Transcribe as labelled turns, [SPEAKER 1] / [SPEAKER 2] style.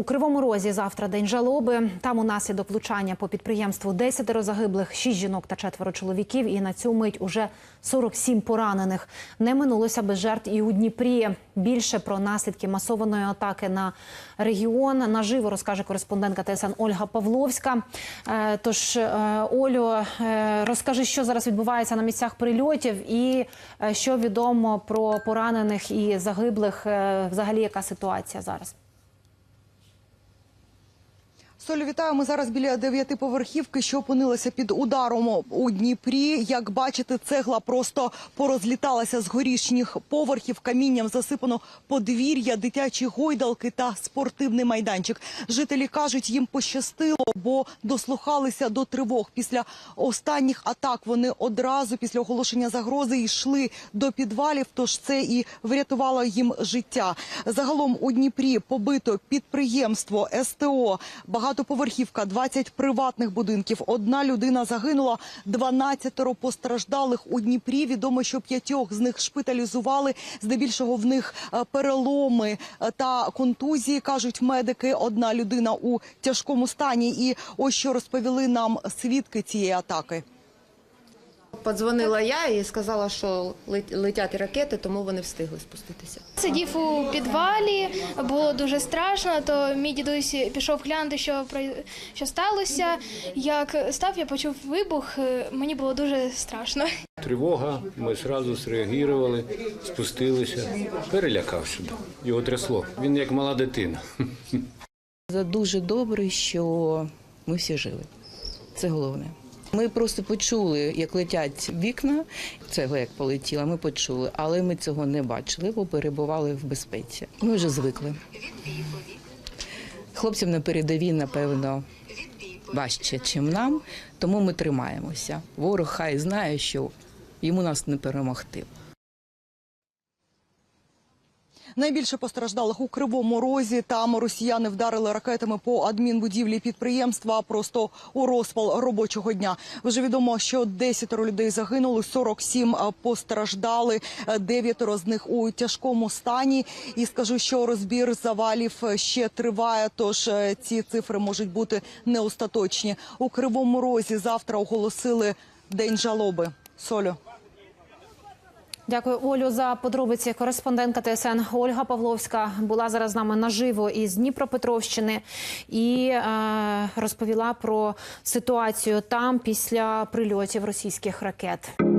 [SPEAKER 1] У Кривому Розі завтра день жалоби. Там унаслідок влучання по підприємству 10 загиблих, 6 жінок та четверо чоловіків. І на цю мить уже 47 поранених. Не минулося без жертв і у Дніпрі. Більше про наслідки масованої атаки на регіон наживо розкаже кореспондентка ТСН Ольга Павловська. Е, Тож, е, Олю, е, розкажи, що зараз відбувається на місцях прильотів, і що відомо про поранених і загиблих. Взагалі, яка ситуація зараз?
[SPEAKER 2] Солю, вітаю. Ми зараз біля дев'ятиповерхівки, що опинилася під ударом у Дніпрі. Як бачите, цегла просто порозліталася з горішніх поверхів. Камінням засипано подвір'я, дитячі гойдалки та спортивний майданчик. Жителі кажуть, їм пощастило, бо дослухалися до тривог. Після останніх атак вони одразу після оголошення загрози йшли до підвалів. Тож це і врятувало їм життя. Загалом у Дніпрі побито підприємство СТО, багатоповерхівка, 20 приватних будинків. Одна людина загинула, 12 постраждалих у Дніпрі. Відомо, що п'ятьох з них шпиталізували. Здебільшого в них е, переломи е, та контузії, кажуть медики. Одна людина у тяжкому стані. І ось що розповіли нам свідки цієї атаки.
[SPEAKER 3] Подзвонила я і сказала, що летять ракети, тому вони встигли спуститися.
[SPEAKER 4] Сидів у підвалі, було дуже страшно. То мій дідусь пішов глянути, що про- що сталося. Як став, я почув вибух. е, Мені було дуже страшно.
[SPEAKER 5] Тривога, ми одразу зреагували, спустилися. Перелякався. Його трясло. Він як мала дитина.
[SPEAKER 6] За дуже добре, що ми всі жили. Це головне. Ми просто почули, як летять вікна. Це як полетіла, ми почули, але ми цього не бачили, бо перебували в безпеці. Ми вже звикли. Хлопцям на передовій, напевно, важче, ніж нам, тому ми тримаємося. Ворог хай знає, що йому нас не перемогти.
[SPEAKER 2] Найбільше постраждалих у Кривому Розі. Там росіяни вдарили ракетами по адмінбудівлі підприємства просто у розпал робочого дня. Вже відомо, що 10 людей загинули, 47 постраждали, 9 з них у тяжкому стані. І скажу, що розбір завалів ще триває. Тож е, ці цифри можуть бути не остаточні. У Кривому Розі завтра оголосили день жалоби. Солю.
[SPEAKER 1] Дякую, Олю, за подробиці. Кореспондентка ТСН Ольга Павловська була зараз з нами наживо із Дніпропетровщини і е, розповіла про ситуацію там після прильотів російських ракет.